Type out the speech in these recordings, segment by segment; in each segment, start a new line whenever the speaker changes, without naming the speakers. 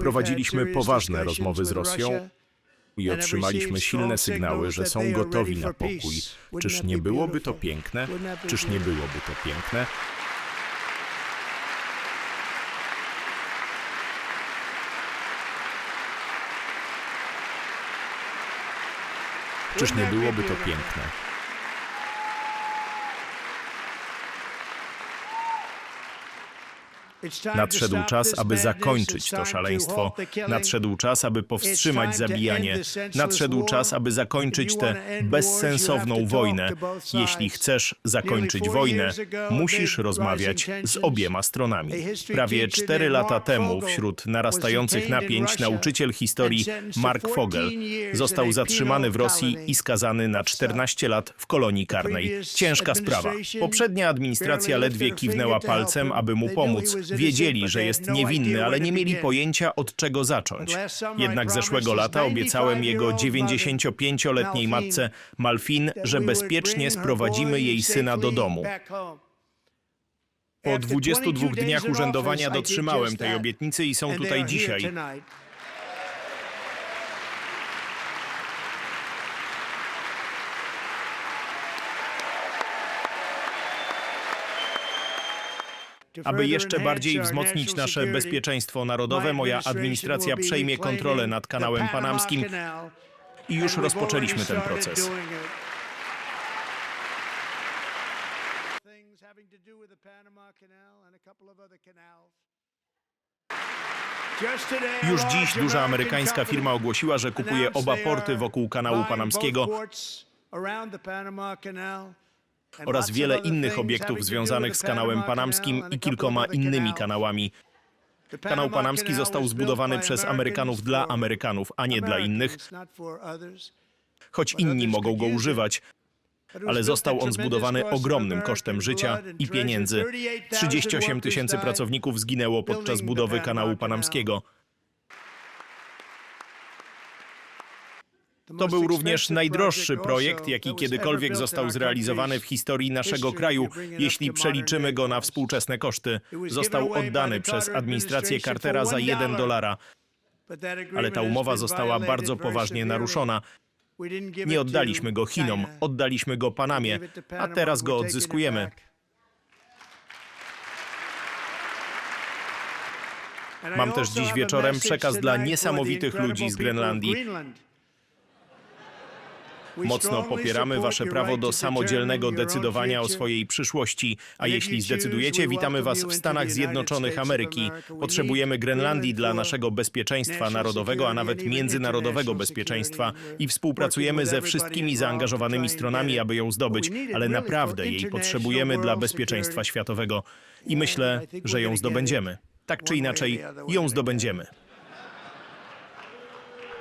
Prowadziliśmy poważne rozmowy z Rosją i otrzymaliśmy silne sygnały, że są gotowi na pokój. Czyż nie byłoby to piękne? Czyż nie byłoby to piękne? Czyż nie byłoby to piękne? Nadszedł czas, aby zakończyć to szaleństwo. Nadszedł czas, aby powstrzymać zabijanie. Nadszedł czas, aby zakończyć tę bezsensowną wojnę. Jeśli chcesz zakończyć wojnę, musisz rozmawiać z obiema stronami. Prawie cztery lata temu, wśród narastających napięć, nauczyciel historii Mark Fogel został zatrzymany w Rosji i skazany na 14 lat w kolonii karnej. Ciężka sprawa. Poprzednia administracja ledwie kiwnęła palcem, aby mu pomóc. Wiedzieli, że jest niewinny, ale nie mieli pojęcia od czego zacząć. Jednak zeszłego lata obiecałem jego 95-letniej matce Malfin, że bezpiecznie sprowadzimy jej syna do domu. Po 22 dniach urzędowania dotrzymałem tej obietnicy i są tutaj dzisiaj. Aby jeszcze bardziej wzmocnić nasze bezpieczeństwo narodowe, moja administracja przejmie kontrolę nad kanałem panamskim. I już rozpoczęliśmy ten proces. Już dziś duża amerykańska firma ogłosiła, że kupuje oba porty wokół kanału panamskiego oraz wiele innych obiektów związanych z kanałem panamskim i kilkoma innymi kanałami. Kanał panamski został zbudowany przez Amerykanów dla Amerykanów, a nie dla innych, choć inni mogą go używać. Ale został on zbudowany ogromnym kosztem życia i pieniędzy. 38 tysięcy pracowników zginęło podczas budowy kanału panamskiego. To był również najdroższy projekt, jaki kiedykolwiek został zrealizowany w historii naszego kraju, jeśli przeliczymy go na współczesne koszty. Został oddany przez administrację Cartera za 1 dolara, ale ta umowa została bardzo poważnie naruszona. Nie oddaliśmy go Chinom, oddaliśmy go Panamie, a teraz go odzyskujemy. Mam też dziś wieczorem przekaz dla niesamowitych ludzi z Grenlandii. Mocno popieramy Wasze prawo do samodzielnego decydowania o swojej przyszłości, a jeśli zdecydujecie, witamy Was w Stanach Zjednoczonych Ameryki. Potrzebujemy Grenlandii dla naszego bezpieczeństwa narodowego, a nawet międzynarodowego bezpieczeństwa i współpracujemy ze wszystkimi zaangażowanymi stronami, aby ją zdobyć, ale naprawdę jej potrzebujemy dla bezpieczeństwa światowego i myślę, że ją zdobędziemy. Tak czy inaczej, ją zdobędziemy.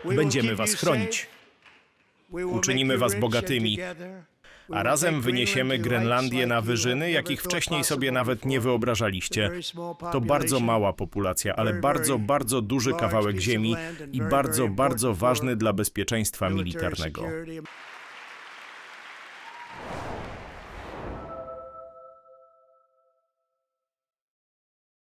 Będziemy Was chronić. Uczynimy was bogatymi, a razem wyniesiemy Grenlandię na wyżyny, jakich wcześniej sobie nawet nie wyobrażaliście. To bardzo mała populacja, ale bardzo, bardzo duży kawałek ziemi i bardzo, bardzo ważny dla bezpieczeństwa militarnego.